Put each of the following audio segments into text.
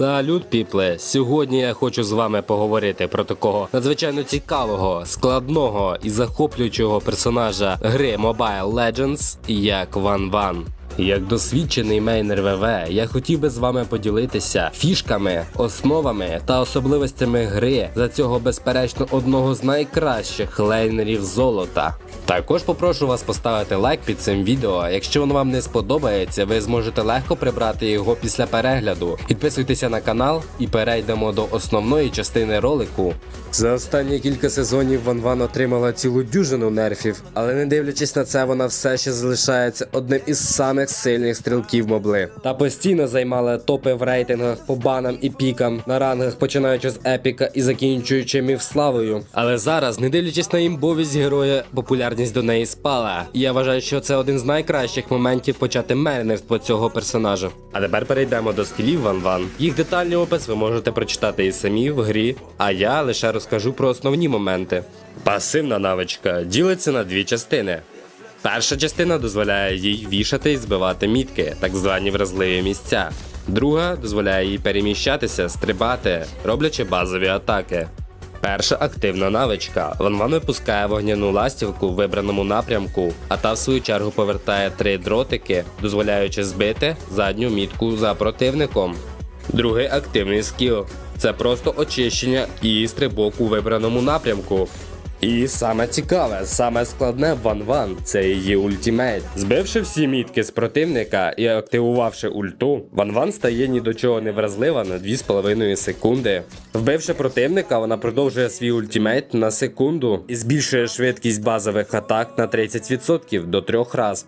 Салют, піпле! Сьогодні я хочу з вами поговорити про такого надзвичайно цікавого, складного і захоплюючого персонажа гри Mobile Legends, як Ван Ван. Як досвідчений мейнер ВВ, я хотів би з вами поділитися фішками, основами та особливостями гри за цього безперечно одного з найкращих лейнерів золота. Також попрошу вас поставити лайк під цим відео. Якщо воно вам не сподобається, ви зможете легко прибрати його після перегляду. Підписуйтеся на канал і перейдемо до основної частини ролику. За останні кілька сезонів Ван Ван отримала цілу дюжину нерфів, але не дивлячись на це, вона все ще залишається одним із самих сильних стрілків мобли. Та постійно займала топи в рейтингах по банам і пікам на рангах, починаючи з епіка і закінчуючи мівславою. Але зараз, не дивлячись на імбовість героя, популярність до неї спала. Я вважаю, що це один з найкращих моментів почати мернерство цього персонажа. А тепер перейдемо до скілів Ван Ван. Їх детальний опис ви можете прочитати і самі в грі, а я лише розкажу про основні моменти. Пасивна навичка ділиться на дві частини. Перша частина дозволяє їй вішати і збивати мітки, так звані вразливі місця. Друга дозволяє їй переміщатися, стрибати, роблячи базові атаки. Перша активна навичка. Ван Ван випускає вогняну ластівку в вибраному напрямку, а та в свою чергу повертає три дротики, дозволяючи збити задню мітку за противником. Другий активний скіл це просто очищення і стрибок у вибраному напрямку. І саме цікаве, саме складне Ван Ван це її ультімейт. Збивши всі мітки з противника і активувавши ульту, Ван Ван стає ні до чого не вразлива на 2,5 секунди. Вбивши противника, вона продовжує свій ультімейт на секунду і збільшує швидкість базових атак на 30% до 3 раз.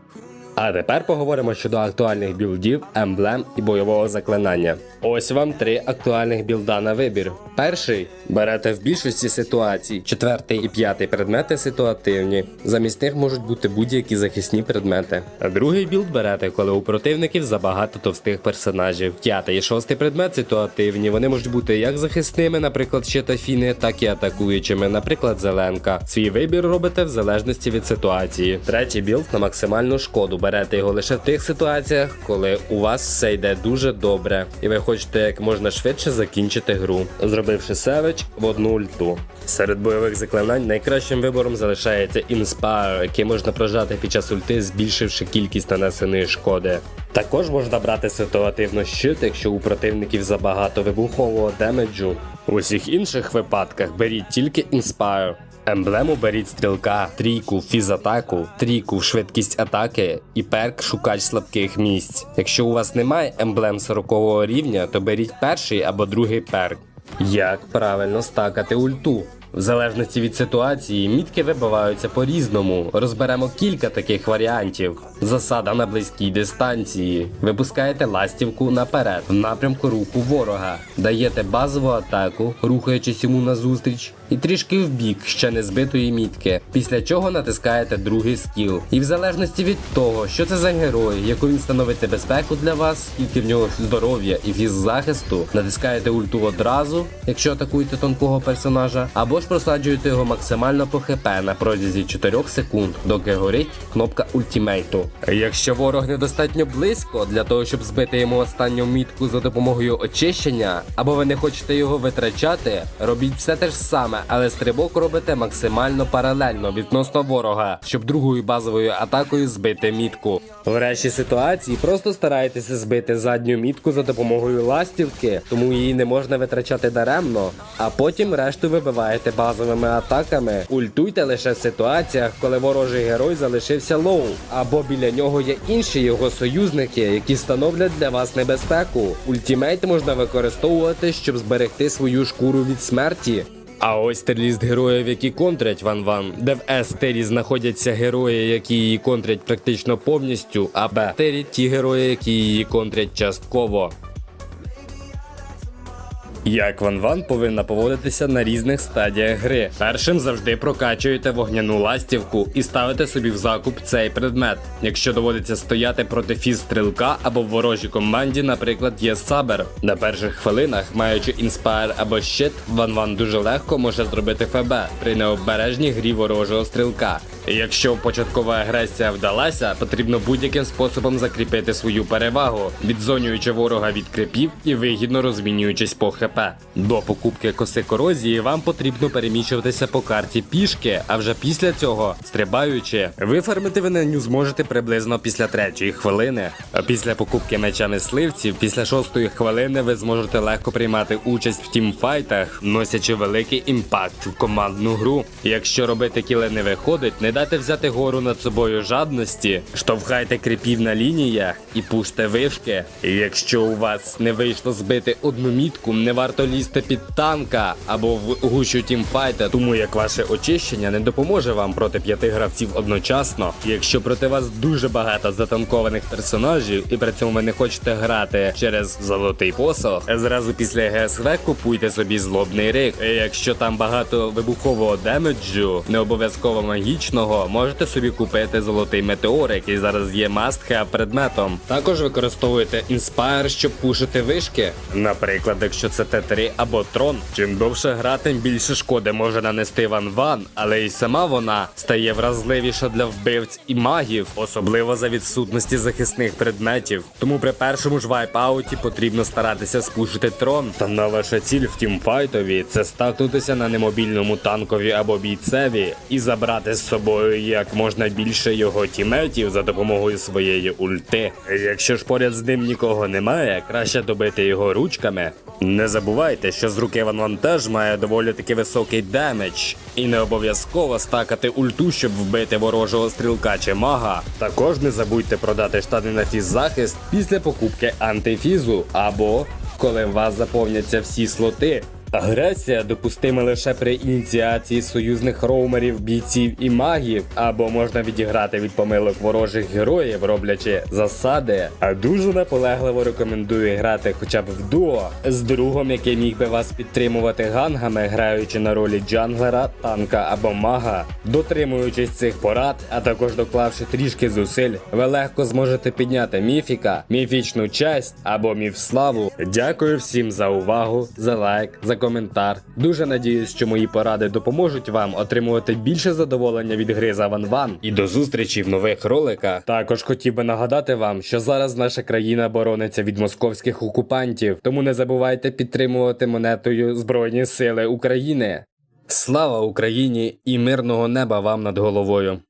А тепер поговоримо щодо актуальних білдів, емблем і бойового заклинання. Ось вам три актуальних білда на вибір. Перший берете в більшості ситуацій. Четвертий і п'ятий предмети ситуативні. Замість них можуть бути будь-які захисні предмети. А другий білд берете, коли у противників забагато товстих персонажів. П'ятий і шостий предмет ситуативні. Вони можуть бути як захисними, наприклад, щитафіни, так і атакуючими, наприклад, зеленка. Свій вибір робите в залежності від ситуації. Третій білд на максимальну шкоду. Берете його лише в тих ситуаціях, коли у вас все йде дуже добре, і ви хочете як можна швидше закінчити гру, зробивши севич в одну ульту. Серед бойових заклинань найкращим вибором залишається Inspire, який можна прожати під час ульти, збільшивши кількість нанесеної шкоди. Також можна брати ситуативно щит, якщо у противників забагато вибухового демеджу. У усіх інших випадках беріть тільки Inspire. Емблему беріть стрілка, трійку, фізатаку, трійку, швидкість атаки і перк шукач слабких місць. Якщо у вас немає емблем 40 рівня, то беріть перший або другий перк. Як правильно стакати ульту? В залежності від ситуації, мітки вибиваються по-різному. Розберемо кілька таких варіантів. Засада на близькій дистанції. Випускаєте ластівку наперед, в напрямку руху ворога. Даєте базову атаку, рухаючись йому назустріч, і трішки вбік ще не збитої мітки. Після чого натискаєте другий скіл. І в залежності від того, що це за герой, яку він становить безпеку для вас, скільки в нього здоров'я і фіззахисту, натискаєте ульту одразу, якщо атакуєте тонкого персонажа, або ж просаджуєте його максимально по хп на протязі 4 секунд, доки горить кнопка ультімейту. Якщо ворог недостатньо близько для того, щоб збити йому останню мітку за допомогою очищення, або ви не хочете його витрачати, робіть все те ж саме, але стрибок робите максимально паралельно відносно ворога, щоб другою базовою атакою збити мітку. В решті ситуації просто старайтеся збити задню мітку за допомогою ластівки, тому її не можна витрачати даремно, а потім решту вибиваєте базовими атаками. Ультуйте лише в ситуаціях, коли ворожий герой залишився лоу, або біля нього є інші його союзники, які становлять для вас небезпеку. Ультімейт можна використовувати, щоб зберегти свою шкуру від смерті. А ось терліст героїв, які контрять Ван Ван, де в С-тері знаходяться герої, які її контрять практично повністю, а Б тері ті герої, які її контрять частково. Як Ван Ван повинна поводитися на різних стадіях гри. Першим завжди прокачуєте вогняну ластівку і ставите собі в закуп цей предмет. Якщо доводиться стояти проти фіз стрілка або в ворожій команді, наприклад, є сабер. На перших хвилинах, маючи інспайр або щит, Ван Ван дуже легко може зробити ФБ при необережній грі ворожого стрілка. Якщо початкова агресія вдалася, потрібно будь-яким способом закріпити свою перевагу, відзонюючи ворога від крипів і вигідно розмінюючись по ХП. До покупки коси корозії вам потрібно переміщуватися по карті пішки, а вже після цього, стрибаючи, вифармити ви на ню зможете приблизно після третьої хвилини. А після покупки меча мисливців, після шостої хвилини ви зможете легко приймати участь в тімфайтах, носячи великий імпакт в командну гру. Якщо робити кіли не виходить, не дайте взяти гору над собою жадності, штовхайте кріпів на лініях і пуште вишки. І якщо у вас не вийшло збити одну мітку, не варто лізти під танка або в гущу тімфайта, тому як ваше очищення не допоможе вам проти п'яти гравців одночасно. Якщо проти вас дуже багато затанкованих персонажів, і при цьому ви не хочете грати через золотий посох, зразу після ГСВ купуйте собі злобний рик. І Якщо там багато вибухового демеджу, не обов'язково магічного, можете собі купити золотий метеор, який зараз є must-have предметом. Також використовуйте Inspire, щоб пушити вишки. Наприклад, якщо це Т3 або Трон. Чим довше гра, тим більше шкоди може нанести Ван Ван, але й сама вона стає вразливіша для вбивць і магів, особливо за відсутності захисних предметів. Тому при першому ж вайпауті потрібно старатися спушити трон. Та на ваша ціль в тімфайтові це стакнутися на немобільному танкові або бійцеві і забрати з собою як можна більше його тіметів за допомогою своєї ульти. Якщо ж поряд з ним нікого немає, краще добити його ручками. Не забувайте, що з руки Ван теж має доволі таки високий демедж, і не обов'язково стакати ульту, щоб вбити ворожого стрілка чи мага. Також не забудьте продати штани на фіззахист після покупки антифізу або коли у вас заповняться всі слоти. Агресія допустима лише при ініціації союзних роумерів, бійців і магів, або можна відіграти від помилок ворожих героїв, роблячи засади. А дуже наполегливо рекомендую грати хоча б в дуо з другом, який міг би вас підтримувати гангами, граючи на ролі джанглера, танка або мага. Дотримуючись цих порад, а також доклавши трішки зусиль, ви легко зможете підняти міфіка, міфічну честь або міфславу. Дякую всім за увагу, за лайк, за коментар. Дуже надіюсь, що мої поради допоможуть вам отримувати більше задоволення від гри за Ван Ван. І до зустрічі в нових роликах. Також хотів би нагадати вам, що зараз наша країна борониться від московських окупантів, тому не забувайте підтримувати монетою Збройні Сили України. Слава Україні і мирного неба вам над головою!